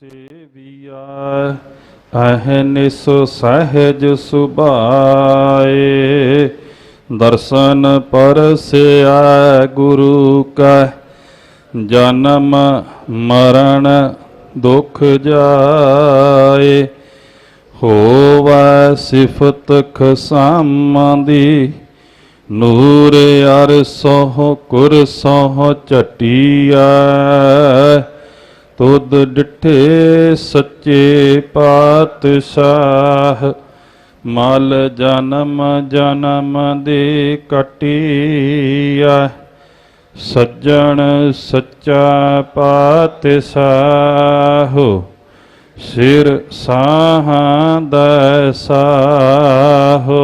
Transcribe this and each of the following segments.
ਸੇਵੀਆ ਅਹਨਿਸ ਸਹਿਜ ਸੁਭਾਏ। ਦਰਸ਼ਨ ਪਰਸਿਆ ਗੁਰੂ ਕਾ, ਜਨਮ ਮਰਨ ਦੁਖ ਜਾਏ। ਹੋਵੈ ਸਿਫਤ ਖਸਾਮਾਂ ਦੀ, ਨੂਰ ਅਰ ਸੋਹ ਕੁਰ ਸੋਹ ਚਟਿਆ ਤੁਧ ਡਿਠੇ ਸੱਚੇ ਪਾਤਸ਼ਾਹ, ਮਲ ਜਨਮ ਜਨਮ ਦੇ ਕਟੀਐ ਸੱਜਣ ਸੱਚਾ ਪਾਤਸ਼ਾਹ, ਸਿਰ ਸਾਹਾਂ ਦਾ ਸਾਹੋ।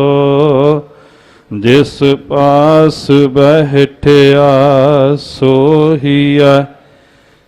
ਜਿਸ ਪਾਸ ਬਹਿਠਿਆ ਸੋਹੀਆ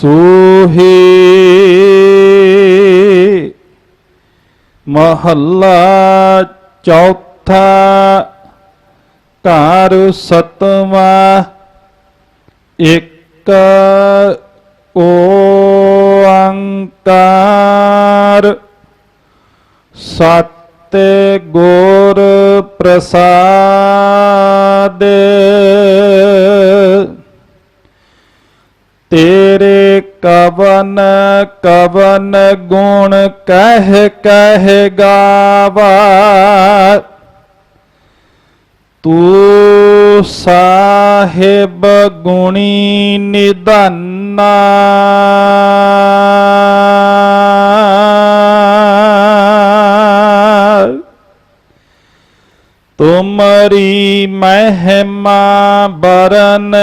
ਸੋਹੀ ਮਹੱਲਾ ਚੌਥਾ ਘਰ ਸਤਵਾ ਇੱਕ ਓੰਕਾਰ ਸਤ ਗੁਰ ਪ੍ਰਸਾਦ ਤੇਰੇ ਕਵਨ ਕਵਨ ਗੁਣ ਕਹਿ ਕਹਿ ਗਾਵਾ। ਤੂੰ ਸਾਹਿਬ ਗੁਣੀ ਨਿਧਾਨਾ। ਤੁਮਰੀ ਮਹਿਮਾ ਬਰਨ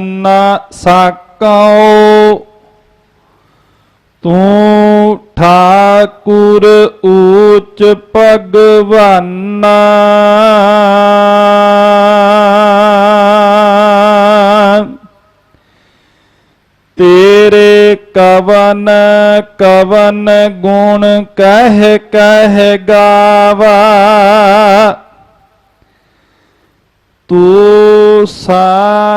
ਨਾ ਸਕਉ ਤੂੰ ਠਾਕੁਰ ਊਚ ਭਗਵਾਨਾ। ਤੇਰੇ ਕਵਨ ਕਵਨ ਗੁਣ ਕਹਿ ਕਹਿ ਗਾਵਾ। ਤੂੰ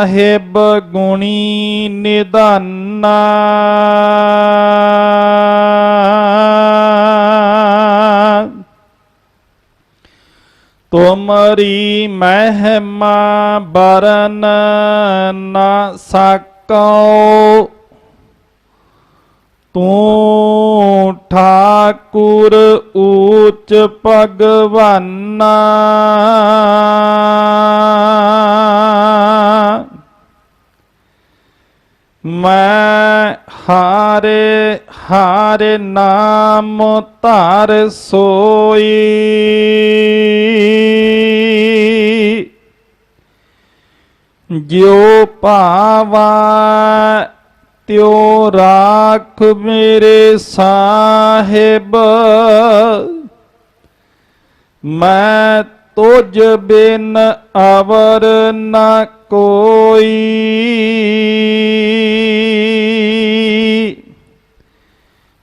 ਸਾਹਿਬ ਗੁਣੀ ਨਿਧਾਨਾ। ਤੁਮਰੀ ਮਹਿਮਾ ਬਰਨ ਨਾ ਸਕਉ। ਤੂੰ ਠਾਕੁਰ ਊਚ ਭਗਵਾਨਾ। ਮੈਂ ਹਾਰੇ ਹਾਰੇ ਨਾਮ ਧਰ ਸੋਈ। ਜਿਉ ਭਾਵਾ ਤਿਉ ਰਾਖ ਮੇਰੇ ਸਾਹਿਬ। ਮੈਂ ਤੁਝ ਬਿਨ ਅਵਰ ਨਾ ਕੋਈ।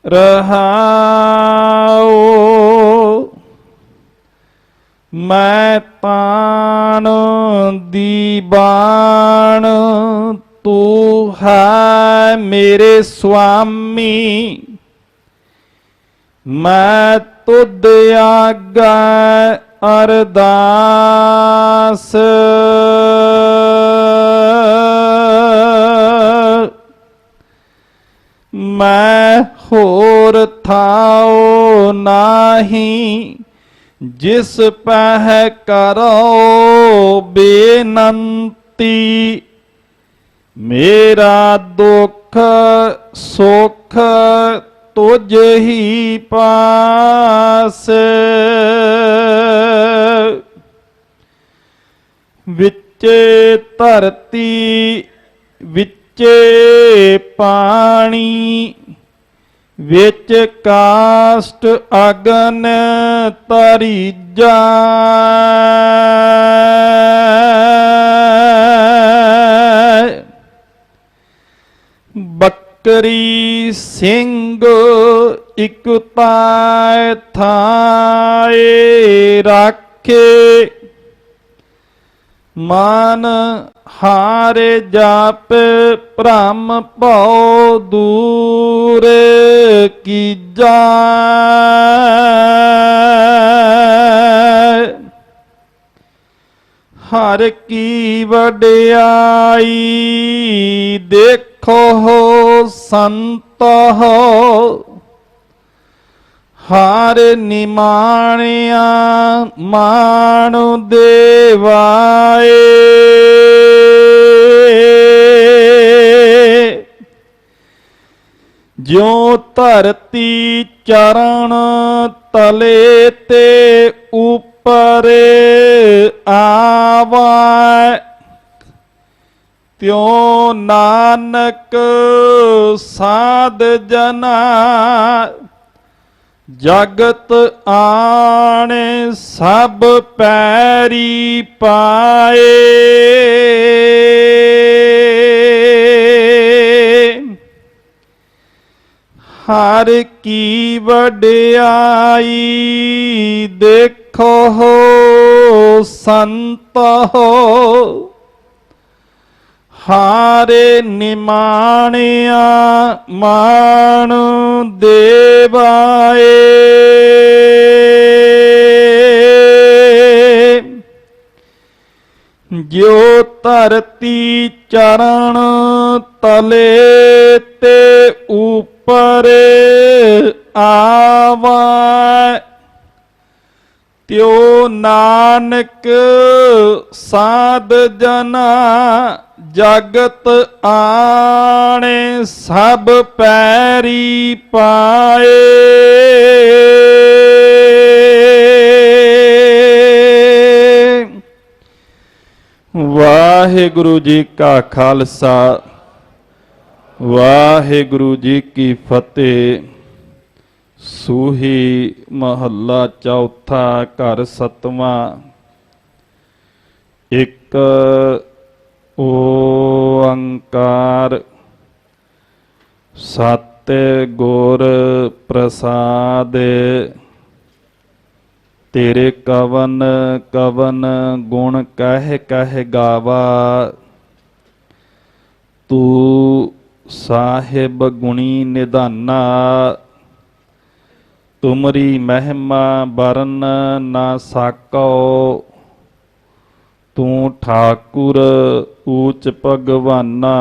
ਰਹਾਉ, ਮੈਂ ਤਾਣ ਦੀ ਬਾਣ, ਤੂੰ ਹੈ ਮੇਰੇ ਸੁਆਮੀ। ਮੈਂ ਤੁਧ ਆਗਾ ਅਰਦਾਸ। ਮੈਂ ਹੋਰ ਥਾਉ ਨਾਹੀ ਜਿਸ ਪਹਿ ਕਰੋ ਬੇਨੰਤੀ। ਮੇਰਾ ਦੁੱਖ ਸੁਖ ਤੁਝ ਹੀ ਪਾਸ। ਵਿੱਚ ਧਰਤੀ ਵਿੱਚ ਪਾਣੀ ਵਿੱਚ ਕਾਸ਼ਟ ਅਗਨ ਤਰੀਜਾ ਬੱਕਰੀ ਸਿੰਘ ਇਕ ਤਾਇ ਥਾਏ ਰਾਖੇ। ਮਨ ਹਾਰੇ ਜਾਪ ਭ੍ਰਮ ਭਉ ਦੂਰ ਕੀਜੈ ਹਰ ਕੀ ਵਡਿਆਈ ਦੇਖ ਸੰਤ ਹੋ ਹਰ ਨਿਮਾਣਿਆ ਮਾਣੁ ਦੇਵਾਏ। ਜਿਉ ਧਰਤੀ ਚਰਨ ਤਲੇ ਤੇ ਉਪਰੇ ਆਵਾ ਤਿਉ ਨਾਨਕ ਸਾਧ ਜਨਾ ਜਗਤ ਆਣੇ ਸਭ ਪੈਰੀ ਪਾਏ। ਹਰ ਕੀ ਵਡਿਆਈ ਦੇਖੋ, ਸੰਤ ਹੋ ਹਾਰੇ ਨਿਮਾਣਿਆ ਮਾਣ ਦੇਵਾਏ। ਜਿਉ ਧਰਤੀ ਚਰਨ ਤਲੇ ਤੇ ਉਪਰ ਆਵੈ। ਤਿਉ ਨਾਨਕ ਸਾਧ ਜਨਾ ਜਗਤ ਆਣੇ ਸਭ ਪੈਰੀ ਪਾਏ। ਵਾਹਿਗੁਰੂ ਜੀ ਕਾ ਖਾਲਸਾ, ਵਾਹਿਗੁਰੂ ਜੀ ਕੀ ਫਤਿਹ। ਸੂਹੀ ਮਹੱਲਾ ਚੌਥਾ ਘਰ ਸਤਵਾਂ। ਇੱਕ ਓੰਕਾਰ ਸਤ ਗੁਰ ਪ੍ਰਸਾਦ ਤੇਰੇ ਕਵਨ ਕਵਨ ਗੁਣ ਕਹਿ ਕਹਿ ਗਾਵਾ, ਤੂੰ ਸਾਹਿਬ ਗੁਣੀ ਨਿਧਾਨਾ, ਤੁਮਰੀ ਮਹਿਮਾ ਬਰਨ ਨਾ ਸਾਕੋ। ਤੂੰ ਠਾਕੁਰ ਊਚ ਭਗਵਾਨਾ।